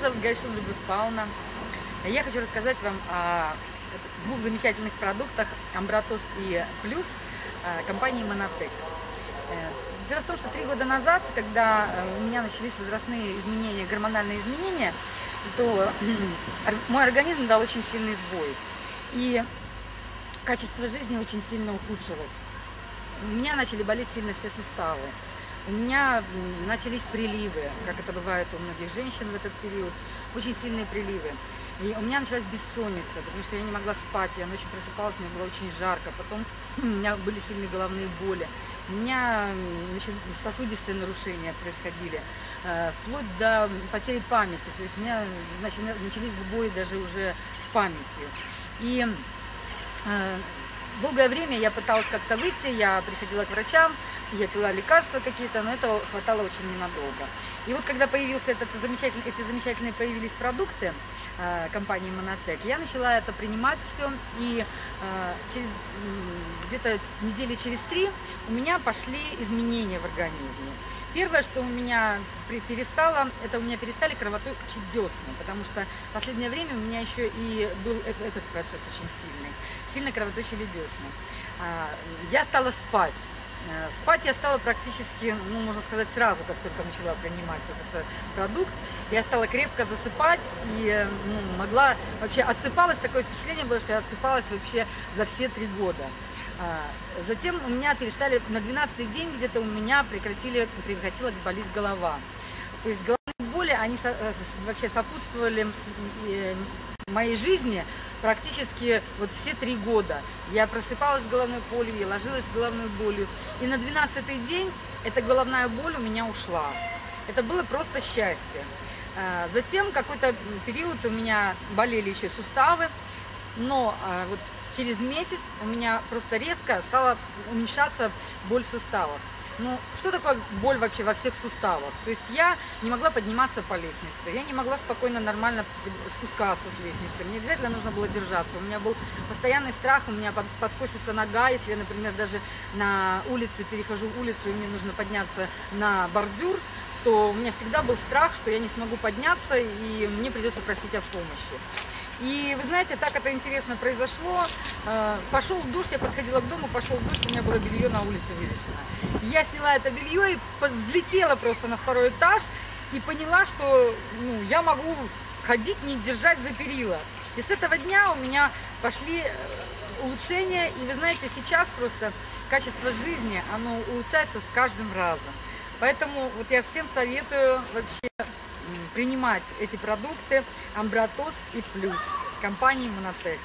зовут Гайшин Любовь Павловна. Я хочу рассказать вам о двух замечательных продуктах Амбратос и Плюс э, компании Монотек. Э, дело в том, что три года назад, когда э, у меня начались возрастные изменения, гормональные изменения, то мой организм дал очень сильный сбой. И качество жизни очень сильно ухудшилось. У меня начали болеть сильно все суставы. У меня начались приливы, как это бывает у многих женщин в этот период, очень сильные приливы. И у меня началась бессонница, потому что я не могла спать, я ночью просыпалась, мне было очень жарко, потом у меня были сильные головные боли. У меня значит, сосудистые нарушения происходили, э, вплоть до потери памяти. То есть у меня начались сбои даже уже с памятью. И э, Долгое время я пыталась как-то выйти, я приходила к врачам, я пила лекарства какие-то, но этого хватало очень ненадолго. И вот когда появился этот замечательный, эти замечательные появились продукты э, компании Монотек, я начала это принимать все, и э, где-то недели через три у меня пошли изменения в организме. Первое, что у меня перестало, это у меня перестали кровоточить десны, потому что в последнее время у меня еще и был этот процесс очень сильный. Сильно кровоточили десны. А, я стала спать. Э, спать я стала практически, ну, можно сказать, сразу, как только начала принимать этот э, продукт. Я стала крепко засыпать и ну, могла, вообще отсыпалась, такое впечатление было, что я отсыпалась вообще за все три года. А, затем у меня перестали, на 12 день где-то у меня прекратили, прекратила болеть голова. То есть боли, они э, вообще сопутствовали моей жизни практически вот все три года. Я просыпалась с головной болью, я ложилась с головной болью. И на 12 день эта головная боль у меня ушла. Это было просто счастье. А, затем какой-то период у меня болели еще суставы, но а, вот через месяц у меня просто резко стала уменьшаться боль суставов. Ну, что такое боль вообще во всех суставах? То есть я не могла подниматься по лестнице, я не могла спокойно, нормально спускаться с лестницы. Мне обязательно нужно было держаться. У меня был постоянный страх, у меня под, подкосится нога, если я, например, даже на улице перехожу улицу, и мне нужно подняться на бордюр, то у меня всегда был страх, что я не смогу подняться, и мне придется просить о помощи. И вы знаете, так это интересно произошло. Э, пошел душ, я подходила к дому, пошел душ, у меня было белье на улице вывешено. Я сняла это белье и взлетела просто на второй этаж и поняла, что ну, я могу ходить, не держать за перила. И с этого дня у меня пошли э, улучшения. И вы знаете, сейчас просто качество жизни, оно улучшается с каждым разом. Поэтому вот я всем советую вообще принимать эти продукты Амбратос и Плюс компании Монотек.